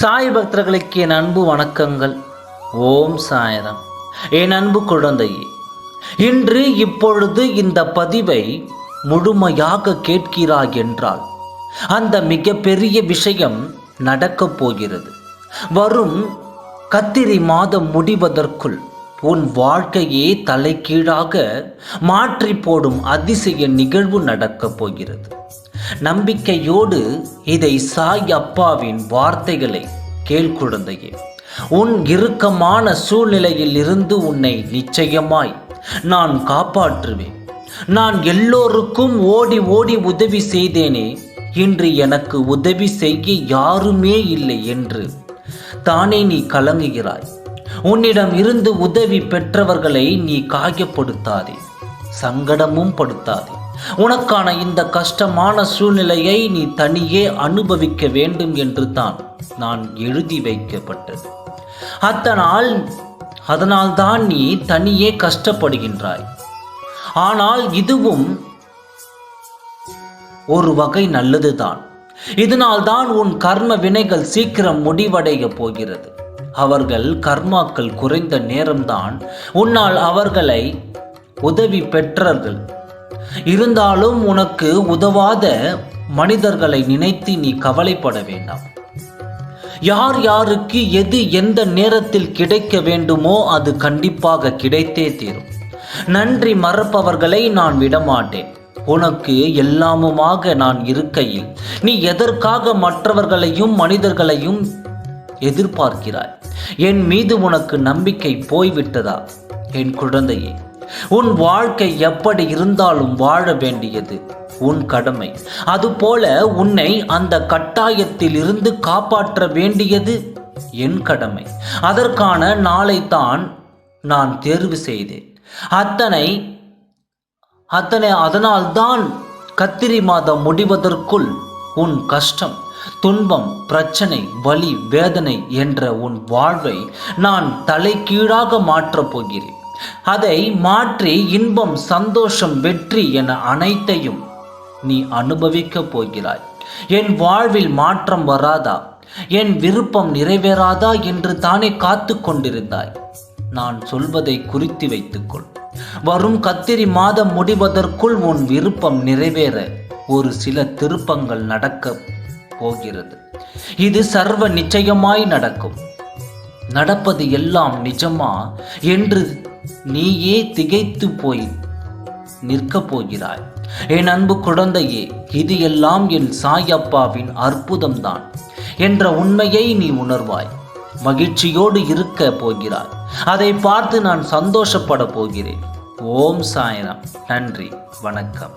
சாய் பக்தர்களுக்கு என் அன்பு வணக்கங்கள். ஓம் சாயரம். என் அன்பு குழந்தையே இன்று இப்பொழுது இந்த பதிவை முழுமையாக கேட்கிறாய் என்றால் அந்த மிகப்பெரிய விஷயம் நடக்கப் போகிறது. வரும் கத்திரி மாதம் முடிவதற்குள் உன் வாழ்க்கையே தலைகீழாக மாற்றி போடும் அதிசய நிகழ்வு நடக்கப் போகிறது. நம்பிக்கையோடு இதை சாய் அப்பாவின் வார்த்தைகளை கேள் குழந்தையே உன் இறுக்கமான சூழ்நிலையில் இருந்து உன்னை நிச்சயமாய் நான் காப்பாற்றுவேன். நான் எல்லோருக்கும் ஓடி ஓடி உதவி செய்தேனே இன்று எனக்கு உதவி செய்ய யாருமே இல்லை என்று தானே நீ கலங்குகிறாய். உன்னிடம் இருந்து உதவி பெற்றவர்களை நீ காயப்படுத்தாதே சங்கடமும் படுத்தாதே. உனக்கான இந்த கஷ்டமான சூழ்நிலையை நீ தனியே அனுபவிக்க வேண்டும் என்று தான் நான் எழுதி வைக்கப்பட்டது. அத்தனால் அதனால்தான் நீ தனியே கஷ்டப்படுகின்றாய். ஆனால் இதுவும் ஒரு வகை நல்லதுதான். இதனால்தான் உன் கர்ம வினைகள் சீக்கிரம் முடிவடைய போகிறது. அவர்கள் கர்மாக்கள் குறைந்த நேரம்தான் உன்னால் அவர்களை உதவி பெற்றார்கள். இருந்தாலும் உனக்கு உதவாத மனிதர்களை நினைத்து நீ கவலைப்பட வேண்டாம். யார் யாருக்கு எது எந்த நேரத்தில் கிடைக்க வேண்டுமோ அது கண்டிப்பாக கிடைத்தே தீரும். நன்றி மறப்பவர்களை நான் விடமாட்டேன். உனக்கு எல்லாமுமாக நான் இருக்கையில். நீ எதற்காக மற்றவர்களையும் மனிதர்களையும் எதிர்பார்க்கிறாய்? என் மீது உனக்கு நம்பிக்கை போய்விட்டதா? என் குழந்தையே உன் வாழ்க்கை எப்படி இருந்தாலும் வாழ வேண்டியது உன் கடமை. அதுபோல உன்னை அந்த கட்டாயத்தில் இருந்து காப்பாற்ற வேண்டியது என் கடமை. அதற்கான நாளை தான் நான் தேர்வு செய்தேன். அத்தனை அத்தனை அதனால்தான் கத்திரி மாதம் முடிவதற்குள் உன் கஷ்டம் துன்பம் பிரச்சனை வலி வேதனை என்ற உன் வாழ்வை நான் தலைகீழாக மாற்றப் போகிறேன். அதை மாற்றி இன்பம் சந்தோஷம் வெற்றி என அனைத்தையும் நீ அனுபவிக்கப் போகிறாய். என் வாழ்வில் மாற்றம் வராதா? என் விருப்பம் நிறைவேறாதா என்று தானே காத்து கொண்டிருந்தாய்? நான் சொல்வதை குறித்து வைத்துக்கொள். வரும் கத்திரி மாதம் முடிவதற்குள் உன் விருப்பம் நிறைவேற ஒரு சில திருப்பங்கள் நடக்க போகிறது. இது சர்வ நிச்சயமாய் நடக்கும். நடப்பது எல்லாம் நிஜமா? என்று நீயே திகைத்து போய் நிற்கப் போகிறாய். என் அன்பு குழந்தையே இது எல்லாம் என் சாயப்பாவின் அற்புதம்தான் என்ற உண்மையை நீ உணர்வாய். மகிழ்ச்சியோடு இருக்க போகிறாய். அதை பார்த்து நான் சந்தோஷப்பட போகிறேன். ஓம் சாயனம் நன்றி. வணக்கம்.